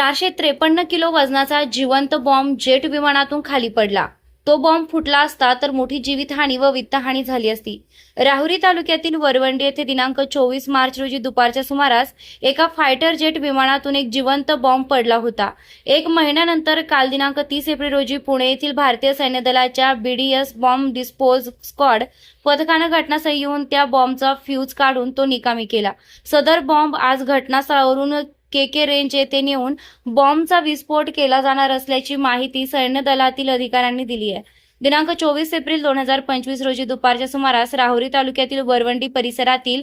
चारशे त्रेपन्न किलो वजनाचा जिवंत बॉम्ब जेट विमानातून खाली पडला. तो बॉम्ब फुटला असता तर मोठी जीवितहानी व वित्तहानी झाली असती. राहुरी तालुक्यातील वरवंडी येथे दिनांक चोवीस मार्च रोजी दुपारच्या सुमारास एका फायटर जेट विमानातून एक जिवंत बॉम्ब पडला होता. एक महिन्यानंतर काल दिनांक तीस एप्रिल रोजी पुणे येथील भारतीय सैन्य दलाच्या बीडीएस बॉम्ब डिस्पोज स्क्वॉड पथकानं घटनास्थळी येऊन त्या बॉम्बचा फ्यूज काढून तो निकामी केला. सदर बॉम्ब आज घटनास्थळावरून के के रेंज येथे नेऊन बॉम्बचा विस्फोट केला जाणार असल्याची माहिती सैन्य दलातील अधिकाऱ्यांनी दिली आहे. दिनांक चोवीस एप्रिल दोन हजार पंचवीस रोजी दुपारच्या सुमारास राहुरी तालुक्यातील वरवंडी परिसरातील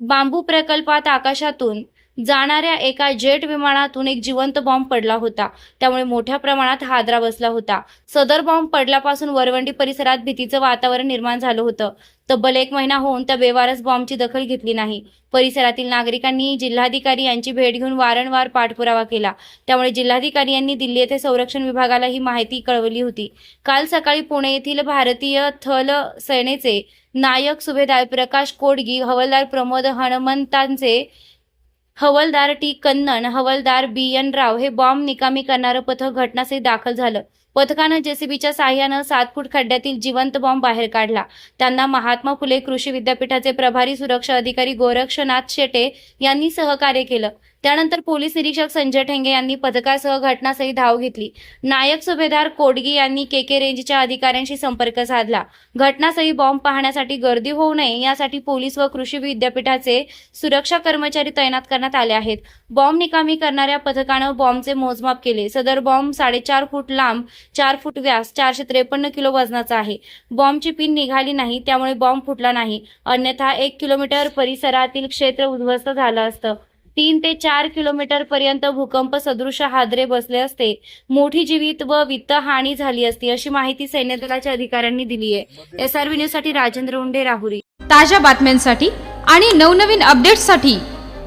बांबू प्रकल्पात आकाशातून जाणाऱ्या एका जेट विमानातून एक जिवंत बॉम्ब पडला होता. त्यामुळे मोठ्या प्रमाणात हादरा बसला होता. सदर बॉम्ब पडल्यापासून वरवंडी परिसरात भीतीचं वातावरण निर्माण झालं होतं. तब्बल एक महिना होऊन त्या बेवारस बॉम्बची दखल घेतली नाही. परिसरातील नागरिकांनी जिल्हाधिकारी यांची भेट घेऊन वारंवार पाठपुरावा केला. त्यामुळे जिल्हाधिकारी यांनी दिल्ली येथे संरक्षण विभागाला ही माहिती कळवली होती. काल सकाळी पुणे येथील भारतीय थल सेनेचे नायक सुभेदार प्रकाश कोडगी हवालदार प्रमोद हनुमंतांचे हवलदार टी. कन्नन हवलदार बी. एन. राव हे बॉम्ब निकामी करणारं पथक घटनास्थळी दाखल झालं. पथकानं जेसीबीच्या साह्यानं सात फूट खड्ड्यातील जिवंत बॉम्ब बाहेर काढला. त्यांना महात्मा फुले कृषी विद्यापीठाचे प्रभारी सुरक्षा अधिकारी गोरक्षनाथ शेटे यांनी सहकार्य केलं. त्यानंतर पोलीस निरीक्षक संजय ठेंगे यांनी पथकासह घटनास्थळी धाव घेतली. नायक सुभेदार कोडगी यांनी के के रेंजच्या अधिकाऱ्यांशी संपर्क साधला. घटनास्थळी बॉम्ब पाहण्यासाठी गर्दी होऊ नये यासाठी पोलीस व कृषी विद्यापीठाचे सुरक्षा कर्मचारी तैनात करण्यात आले आहेत. बॉम्ब निकामी करणाऱ्या पथकानं बॉम्बचे मोजमाप केले. सदर बॉम्ब साडेचार फूट लांब चार फूट व्यास चारशे त्रेपन्न किलो वजनाचा आहे. बॉम्बची पिन निघाली नाही त्यामुळे बॉम्ब फुटला नाही. अन्यथा एक किलोमीटर परिसरातील क्षेत्र उद्ध्वस्त झालं असतं. तीन ते चार किलोमीटर पर्यंत भूकंप सदृश हादरे बसले असते. मोठी जीवित व वित्त हानी झाली असती अशी माहिती सैन्य दलाच्या अधिकाऱ्यांनी दिली आहे. एसआरबी न्यूजसाठी राजेंद्र उंडे राहुरी. ताज्या बातम्यांसाठी आणि नवनवीन अपडेट्ससाठी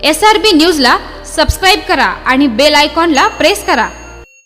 एस आर बी न्यूजला सबस्क्राईब करा आणि बेल आयकॉनला प्रेस करा.